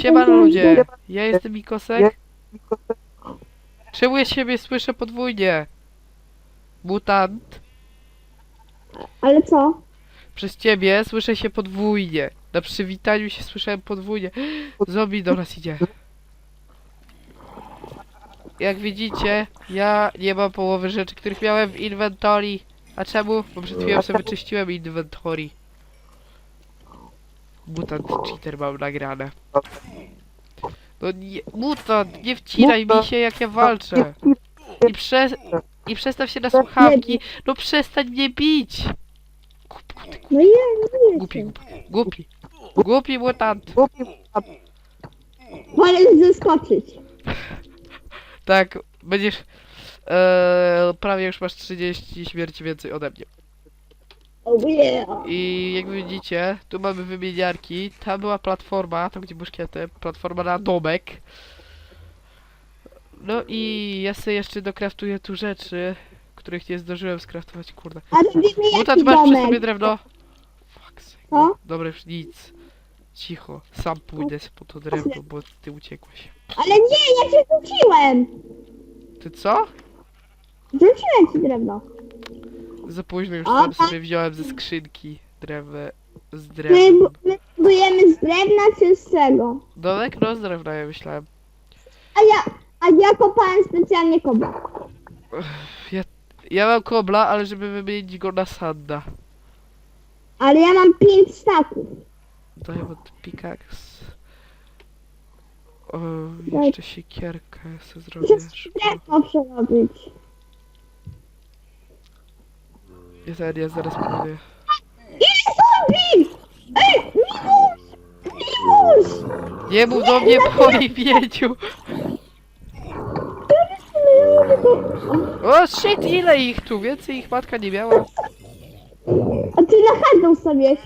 Siema ludzie, ja jestem Mikosek. Czemu ja siebie słyszę podwójnie? Mutant. Ale co? Przez ciebie słyszę się podwójnie. Na przywitaniu się słyszałem podwójnie. Zombie do nas idzie. Jak widzicie, ja nie mam połowy rzeczy, których miałem w inwentory. A czemu? Bo przed chwilą sobie wyczyściłem inventory. Mutant cheater mam nagrane. No nie, mutant, nie wcinaj mi się jak ja walczę. I, prze, I przestaw się na słuchawki. No przestań mnie bić. No ja nie Głupi, głupi, głupi. Głupi mutant. Wolę zeskoczyć. Tak, będziesz... E, prawie już masz 30 śmierci więcej ode mnie. Oh yeah. I jak widzicie, tu mamy wymieniarki. Ta była platforma, tam gdzie muszkiety, platforma na domek. No i ja sobie jeszcze dokraftuję tu rzeczy, których nie zdążyłem skraftować, kurde. A robimy Mutant, jaki masz przy sobie drewno? Fuck sake. Co? Dobra, już nic. Cicho, sam pójdę po to drewno, bo ty uciekłeś. Ale nie, ja cię rzuciłem. Ty co? Rzuciłem ci drewno. Za późno już A, sam tak. sobie wziąłem ze skrzynki drewę z My, drewnem. my budujemy z drewna czy z czego? Domek? No z drewna ja myślałem. A ja, a ja kopałem specjalnie kobla. Ja, ja mam kobla, ale żeby wymienić go na sanda. Ale ja mam pięć staków. Diamond pickaxe. O, jeszcze siekierkę sobie zrobię. Przez szybko. drewno przerobić. Ja zaraz, ja zaraz buduję. Ile zombie! Ej, minus! Minus! Nie mów do mnie po imieniu! O shit, ile ich tu? Więcej ich matka nie miała. A ty na hard ustawiłeś.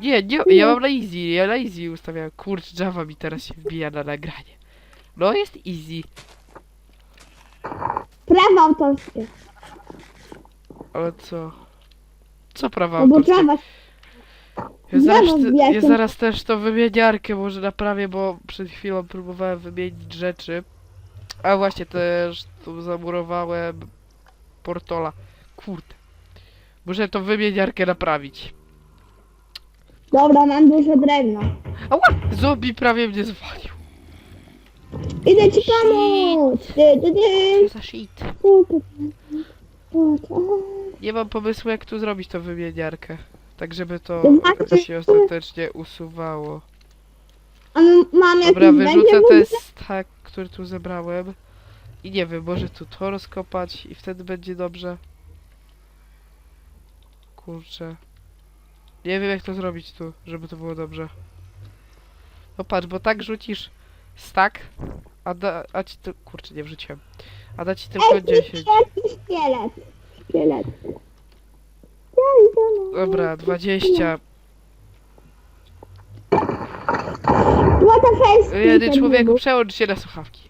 Nie, nie, ja mam na easy, ja na easy ustawiałem. Kurcz, Java mi teraz się wbija na nagranie. No jest easy, Prawa autorskie. ale co? Co prawa No bo autorskie? Java... Ja zaraz, Java te- ja się- zaraz też tą wymieniarkę może naprawię, bo przed chwilą próbowałem wymienić rzeczy. A właśnie, też tu zamurowałem portola. Kurde. Muszę tą wymieniarkę naprawić. Dobra, mam dużo drewna. Ała! Zombie prawie mnie zwalił. Idę ci pomóc! Ty, ty, ty. Za shit. Nie mam pomysłu jak tu zrobić tą wymieniarkę. Tak żeby to się ostatecznie usuwało. Mam Dobra, wyrzucę ten stak, który tu zebrałem. I nie wiem, może tu to rozkopać i wtedy będzie dobrze. Kurczę. Nie wiem jak to zrobić tu, żeby to było dobrze. No patrz, bo tak rzucisz stak, a, da, a ci to... Kurczę, nie wrzuciłem. A da ci tylko Ej, 10. Jaki szkielet. Szkielet. Dobra, 20. What the face? Jedy człowieku, przełącz się na słuchawki.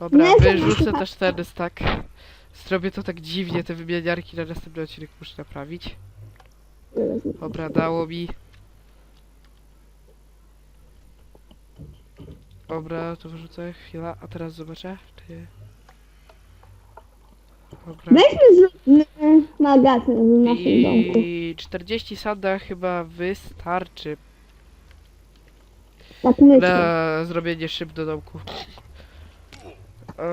Dobra, Nie, wyrzucę też ten stak. Zrobię to tak dziwnie, te wymieniarki na następny odcinek muszę naprawić. Dobra, dało mi. Dobra, to wyrzucę, chwila, a teraz zobaczę, czy... Dobra. Weźmy zróbmy magazyn w naszym domku. I 40 sanda chyba wystarczy Tak myślę. na zrobienie szyb do domku. Eee,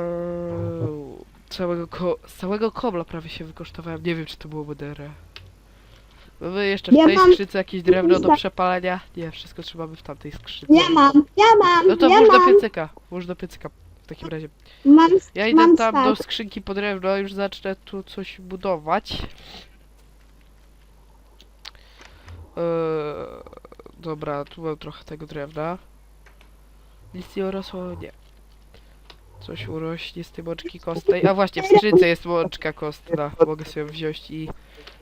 całego, ko z całego kobla prawie się wykosztowałem. Nie wiem, czy to było modere. Mamy jeszcze w Ja tej mam- skrzynce jakieś drewno do przepalenia. Nie, wszystko trzymamy w tamtej skrzynce. Ja mam, ja mam, No to ja włóż do mam, piecyka. Włóż do piecyka. W takim razie. mam, Ja idę mam tam do stak. skrzynki po drewno, już zacznę tu coś budować. Eee, dobra, tu mam trochę tego drewna. Nic nie urosło? Nie. Coś urośnie z tej mączki kostnej. A właśnie, w skrzynce jest mączka kostna. Mogę sobie wziąć i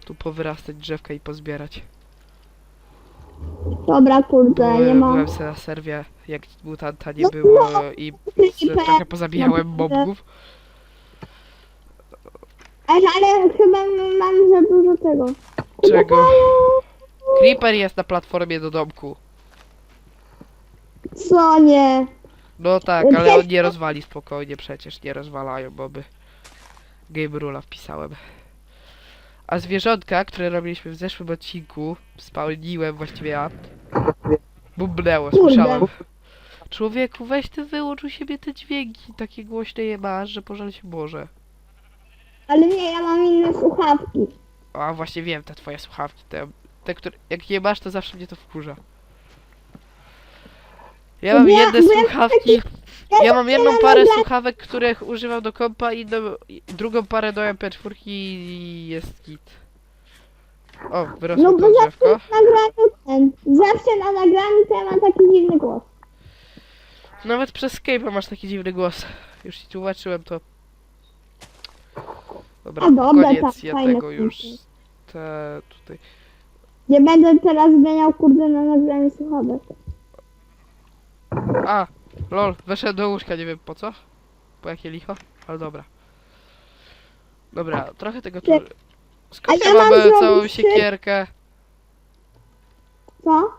tu powyrastać drzewka i pozbierać. Dobra, kurde, nie Byłem, mam. byłem sobie na serwie, jak mutanta nie No, było i Creeper. trochę pozabijałem mobów. Ale, ale chyba mam za dużo tego. Czego? Creeper jest na platformie do domku. Co nie? No tak, No ale on nie rozwali spokojnie, przecież nie rozwalają, bo by Game Rula wpisałem. A zwierzątka, które robiliśmy w zeszłym odcinku, spałniłem właściwie ja, Kurde. słyszałem. Człowieku, weź ty wyłącz u siebie te dźwięki, takie głośne je masz, że pożal się może. Ale nie, ja mam inne słuchawki. A właśnie wiem, te twoje słuchawki, te, te które, jak je masz, to zawsze mnie to wkurza. Ja mam Ja- jedne bo ja mam słuchawki, ja mam jedną parę słuchawek, których używam do kompa i do, i drugą parę do MP4 i jest git. O, wyrosło No to bo zawsze drzewko. w nagraniu ten. Zawsze na nagraniu ja mam taki dziwny głos. Nawet przez Skype'a masz taki dziwny głos. Już ci tłumaczyłem to. Dobra, A dobra, koniec tak, ja fajne tego już. Te tutaj. Nie będę teraz zmieniał kurde na nagraniu słuchawek. A, lol, weszedłem do łóżka, nie wiem po co. Po jakie licho, ale dobra. Dobra, trochę tego tu... Skąd ja mam e, całą zrobić siekierkę? Co?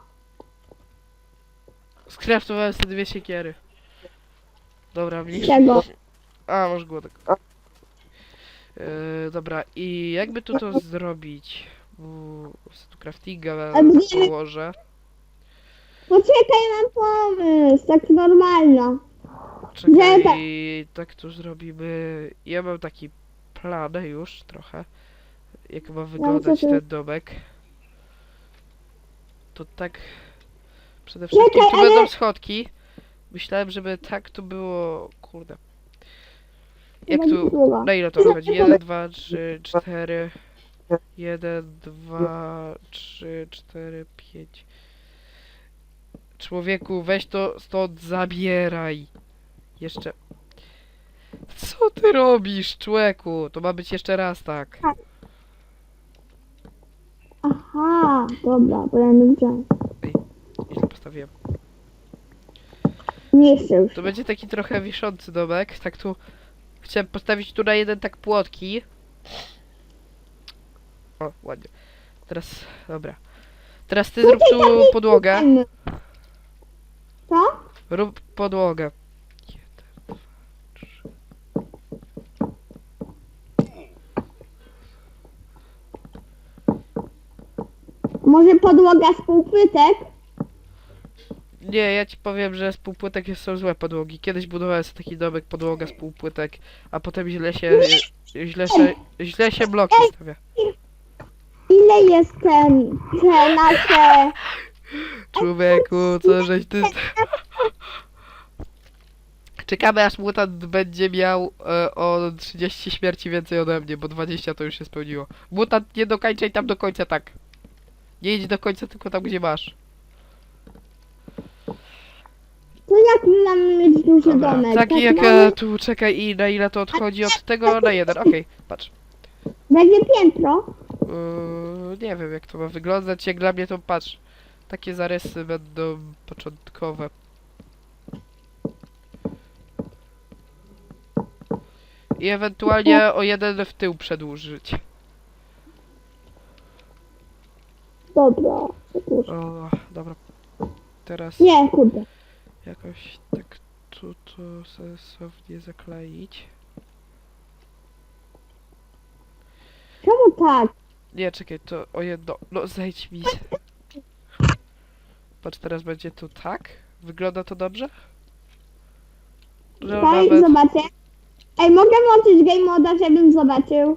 Skraftowałem sobie dwie siekiery. Dobra, mniejsza. Czego? A, masz głodek. Yy, dobra, i jakby tu to zrobić? Bo sobie tu craftinga A gdzie- położę. Poczekaj, mam pomysł. Tak normalna. Czekaj, tak tu zrobimy. Ja mam taki plan już trochę. Jak ma wyglądać ty- ten domek. To tak. Przede wszystkim Czekaj, tu ale- będą schodki. Myślałem, żeby tak tu było. Kurde. Jak tu. było. Na ile to wychodzi? 1, 2, 3, 4. 1, 2, 3, 4, 5. Człowieku, weź to stąd zabieraj. Jeszcze. Co ty robisz, człowieku? To ma być jeszcze raz tak. Aha, dobra, bo ja nie widziałem. Źle postawiłem. Nie chcę już. To będzie taki trochę wiszący domek. Tak tu. Chciałem postawić tu na jeden tak płotki. O, ładnie. Teraz, dobra. Teraz ty zrób tu podłogę. Co? Rób podłogę. Może podłoga z półpytek? Nie, ja ci powiem, że z półpłytek jest- są złe podłogi. Kiedyś budowałem sobie taki domek, podłoga z półpłytek, a potem źle się, źle się, źle się bloki stawia. Ile jest ten, te nasze... Człowieku, co żeś ty... Czekamy aż mutant będzie miał e, o 30 śmierci więcej ode mnie, bo 20 to już się spełniło. Mutant nie dokończaj tam do końca tak. Nie idź do końca, tylko tam gdzie masz. To jak my mamy mieć duży Dobra, domek? taki Tak jak mamy- e, tu, czekaj i na ile to odchodzi od tego na jeden, okej, patrz. Będzie piętro? Yy, nie wiem jak to ma wyglądać, jak dla mnie to patrz. Takie zarysy będą początkowe. I ewentualnie o jeden w tył przedłużyć. Dobra. O, dobra. Teraz Nie, kurde. jakoś tak tu to sensownie zakleić. Czemu tak? Nie, czekaj, to o jedno. No zejdź mi. Patrz, teraz będzie tu tak. Wygląda to dobrze? Że Daj, nawet... zobaczę. Ej, mogę włączyć game moda, żebym zobaczył?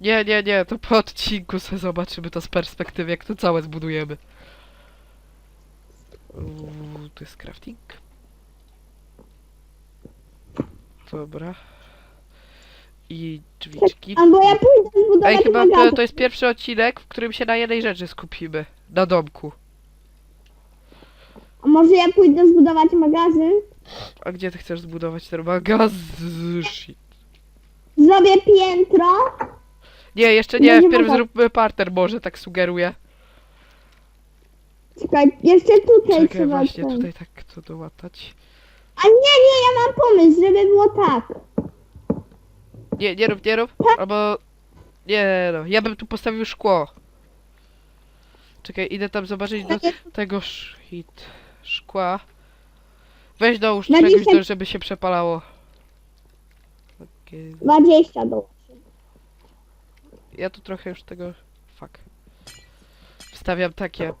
Nie, nie, nie, to po odcinku sobie zobaczymy to z perspektywy, jak to całe zbudujemy. Uuu, to jest crafting. Dobra. I drzwiczki. Albo ja pójdę zbudować Ej, chyba magazyn. to jest pierwszy odcinek, w którym się na jednej rzeczy skupimy. Na domku. A może ja pójdę zbudować magazyn? A gdzie ty chcesz zbudować ten magazyn? Shit. Zrobię piętro. Nie, jeszcze nie, Będzie wpierw zróbmy parter może, tak sugeruję. Czekaj, jeszcze tutaj Czekaj, trzeba właśnie, ten. tutaj tak to dołatać. A nie, nie, ja mam pomysł, żeby było tak. Nie, nie rób, nie rób. Albo... Nie no, ja bym tu postawił szkło. Czekaj, idę tam zobaczyć do tego shit, szkła. Weź dołóż Na czegoś, dzisiaj- do, żeby się przepalało. Okej. 20 do. Ja tu trochę już tego... Fuck. Wstawiam takie...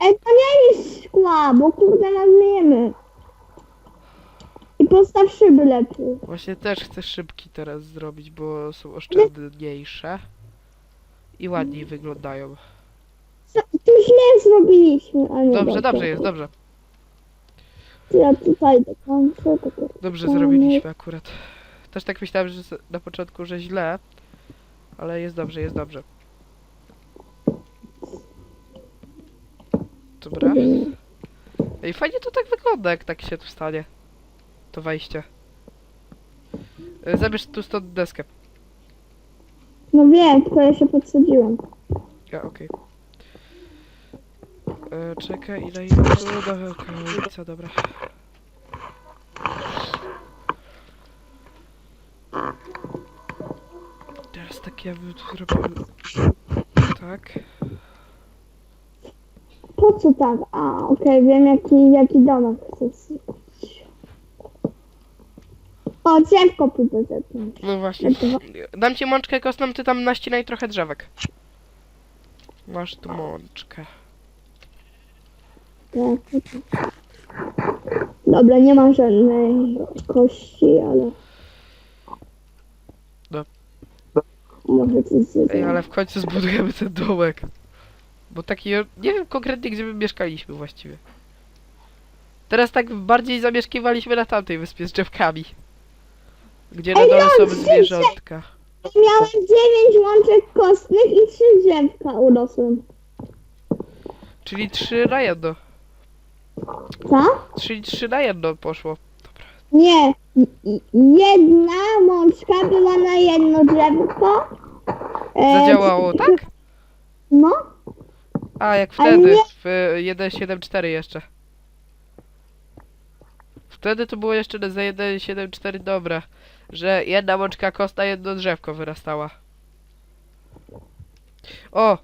Ej, to nie jest szkła, bo kurde nazmiemy. I postaw szyby lepiej. Właśnie też chcę szybki teraz zrobić, bo są oszczędniejsze. I ładniej wyglądają. Źle zrobiliśmy, a nie Dobrze, dobrze jest, dobrze. Ja tutaj dokończę. To to- Dobrze to zrobiliśmy akurat. Też tak myślałem, że z- na początku, że źle. Ale jest dobrze, jest dobrze. Dobra. Ej, fajnie to tak wygląda, jak tak się tu stanie. To wejście. E, Zabierz tu stąd deskę. No wiem, tylko ja się podsadziłem. Ja, okej. E, Czekaj, ile ile... o, Dobra, co, dobra. Teraz tak ja bym tu zrobił... Tak. Po co tak? A, okej, wiem jaki, jaki domek chcę zrobić. O, drzewko pójdę zetnąć. No właśnie. Dam ci mączkę kostną, ty tam naścinaj trochę drzewek. Masz tu mączkę. Tak, tak. Dobra, nie ma żadnej kości, ale... No. Może coś. Ej, ale w końcu zbudujemy ten domek. Bo taki, nie wiem konkretnie gdzie my mieszkaliśmy właściwie. Teraz tak bardziej zamieszkiwaliśmy na tamtej wyspie z drzewkami. Gdzie na Ej, dole są zwierzątka. Miałem dziewięć łączek kostnych i trzy drzewka urosłem. Czyli 3 na jedno. Co? Czyli 3 na jedno poszło. Nie. i- i- Jedna mączka była na jedno drzewko. E, Zadziałało, tak? No. A, jak Ale wtedy, nie- w 1.7.4 jeszcze. Wtedy to było jeszcze za 1.7.4 dobra, że jedna mączka kostna, jedno drzewko wyrastała. O!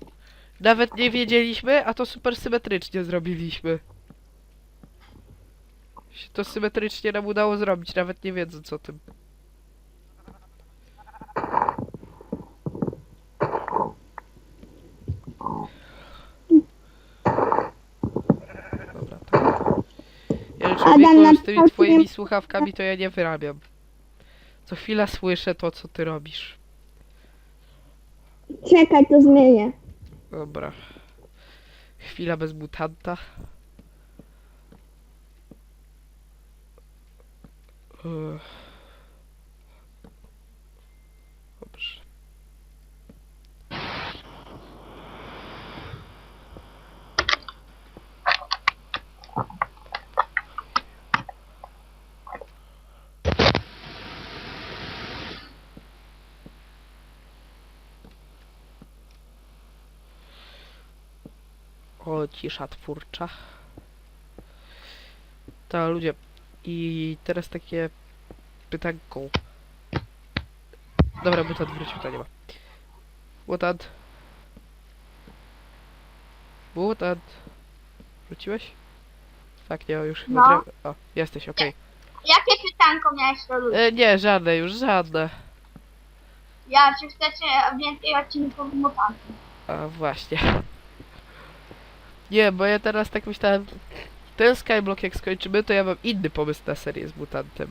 Nawet nie wiedzieliśmy, a to super symetrycznie zrobiliśmy. Się To symetrycznie nam udało zrobić, nawet nie wiedząc o tym. Dobra, to... Ja człowieku na z tymi twoimi słuchawkami to ja nie wyrabiam. Co chwila słyszę to, co ty robisz. Czekaj, to zmienię. Dobra. Chwila bez mutanta. Dobrze. O, cisza twórcza. To ludzie. I teraz takie pytanko. Dobra, mutant wrócił, to nie ma. Mutant. Mutant. Wróciłeś? Tak, nie, już chyba No. O, jesteś, okej. Jakie pytanko miałeś do ludzi? E, Nie, żadne już, żadne. Ja, czy chcecie więcej odcinków mutantów? A właśnie. Nie, bo ja teraz tak myślałem. Ten skyblock jak skończymy, to ja mam inny pomysł na serię z mutantem.